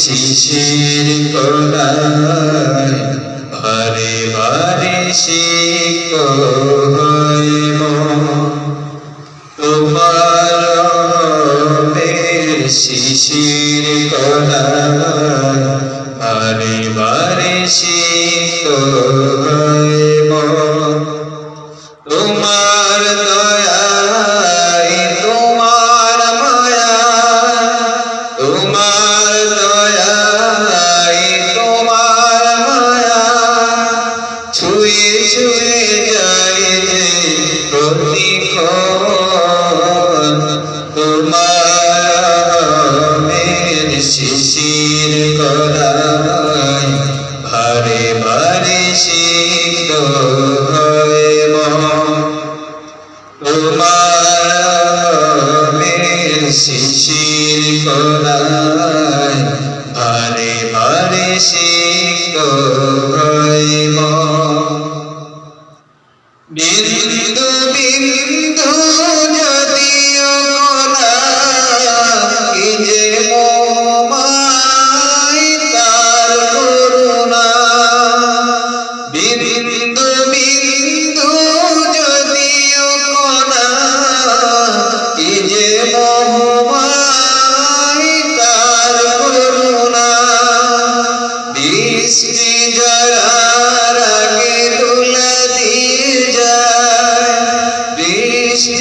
শিশির কোনায় হরে হরে শিক তোমার শিশির কোনায় হরে হরে শিক বারে বারে সিদ্ধ তোমার শিশির কোনায় বারে বারে সিদ্ধ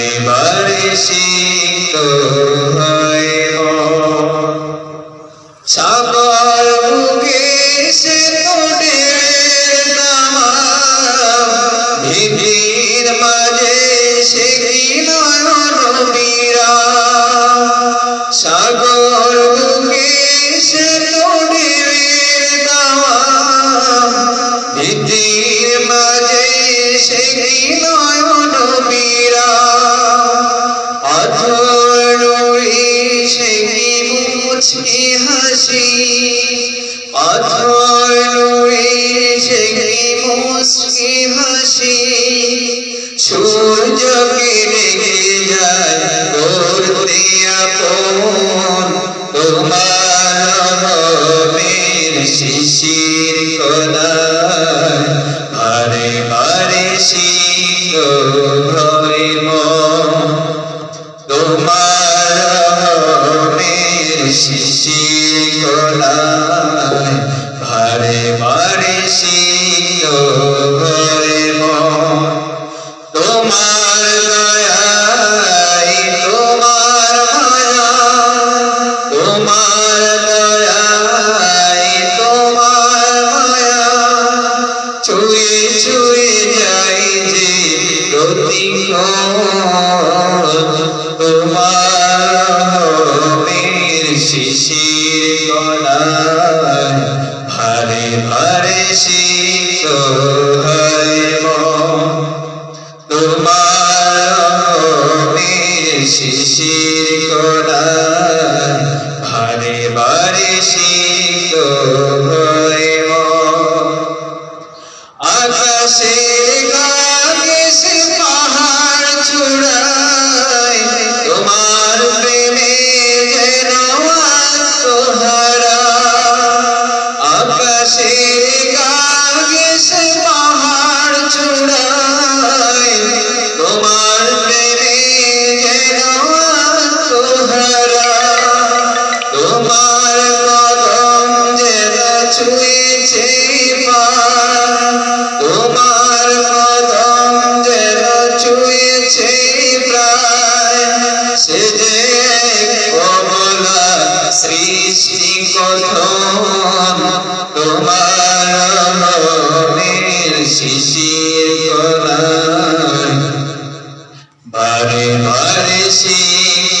বারে বারে শিখো হাসি সূর্য রেখে যায় করতে আপন তোমার শিশির। তোমার কদম যেন ছুঁয়েছে প্রায়। সে যে কবলা সৃষ্টি কথন তোমার শিশির করা বারে বারে শিখ